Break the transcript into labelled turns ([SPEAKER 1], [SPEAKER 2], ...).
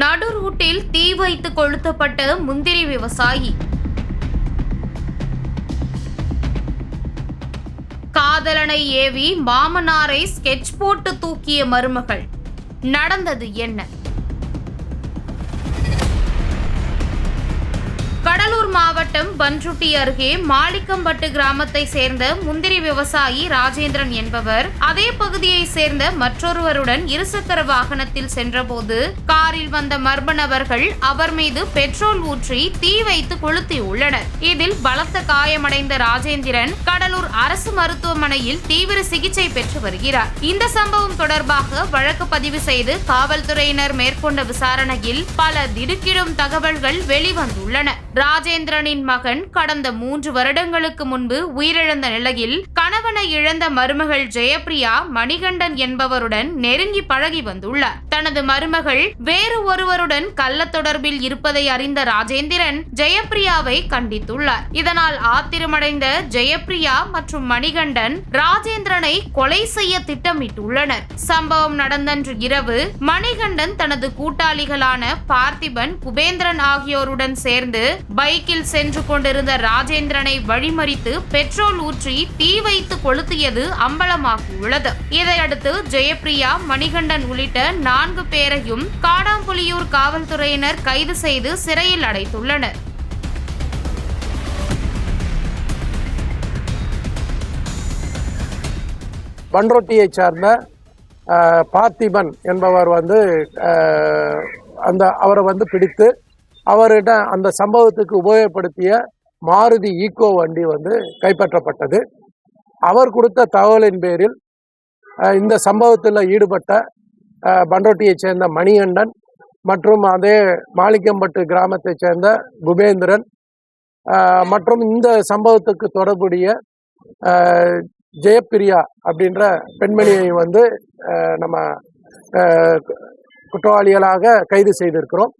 [SPEAKER 1] நடு ரூட்டில் தீ வைத்து கொளுத்தப்பட்ட முந்திரி விவசாயி. காதலனை ஏவி மாமனாரை ஸ்கெட்ச் போட்டு தூக்கிய மருமகள். நடந்தது என்ன? கடலூர் மாவட்டம் மாவட்டம் பன்ருட்டி அருகே மாளிக்கம்பட்டு கிராமத்தை சேர்ந்த முந்திரி விவசாயி ராஜேந்திரன் என்பவர் அதே பகுதியை சேர்ந்த மற்றொருவருடன் இருசக்கர வாகனத்தில் சென்றபோது காரில் வந்த மர்ம நபர்கள் அவர் மீது பெட்ரோல் ஊற்றி தீ வைத்து கொளுத்தியுள்ளனர். இதில் பலத்த காயமடைந்த ராஜேந்திரன் கடலூர் அரசு மருத்துவமனையில் தீவிர சிகிச்சை பெற்று வருகிறார். இந்த சம்பவம் தொடர்பாக வழக்கு பதிவு செய்து காவல்துறையினர் மேற்கொண்ட விசாரணையில் பல திடுக்கிடும் தகவல்கள் வெளிவந்துள்ளன. ராஜேந்திரனின் மகன் கடந்த மூன்று வருடங்களுக்கு முன்பு உயிரிழந்த நிலையில் கணவனை இழந்த மருமகள் ஜெயப்பிரியா மணிகண்டன் என்பவருடன் நெருங்கி பழகி வந்துள்ளார். தனது மருமகள் வேறு ஒருவருடன் கள்ள தொடர்பில் இருப்பதை அறிந்த ராஜேந்திரன் ஜெயப்பிரியாவை கண்டித்துள்ளார். இதனால் ஆத்திரமடைந்த ஜெயப்பிரியா மற்றும் மணிகண்டன் ராஜேந்திரனை கொலை செய்ய திட்டமிட்டுள்ளனர். சம்பவம் நடந்தன்று இரவு மணிகண்டன் தனது கூட்டாளிகளான பார்த்திபன் குபேந்திரன் ஆகியோருடன் சேர்ந்து பைக்கில் சென்று சென்று கொண்டிருந்த ராஜேந்திரனை வழிமறித்து பெட்ரோல் ஊற்றி தீ வைத்து கொளுத்தியது அம்பலமாகியுள்ளது. இதையடுத்து ஜெயப்பிரியா மணிகண்டன் உள்ளிட்ட நான்கு பேரையும் காடாம்புலியூர் காவல்துறையினர் கைது செய்து சிறையில் அடைத்துள்ளனர்.
[SPEAKER 2] பன்ரொட்டியை சார்ந்த பார்த்திபன் என்பவர் வந்து அந்த அவரை வந்து பிடித்து அவர்கிட்ட அந்த சம்பவத்துக்கு உபயோகப்படுத்திய மாருதி ஈக்கோ வண்டி வந்து கைப்பற்றப்பட்டது. அவர் கொடுத்த தகவலின் பேரில் இந்த சம்பவத்தில் ஈடுபட்ட பண்டோட்டியைச் சேர்ந்த மணிகண்டன் மற்றும் அதே மாளிகம்பட்டு கிராமத்தைச் சேர்ந்த குபேந்திரன் மற்றும் இந்த சம்பவத்துக்கு தொடர்புடைய ஜெயப்பிரியா அப்படின்ற பெண்மணியை வந்து நம்ம குற்றவாளிகளாக கைது செய்திருக்கிறோம்.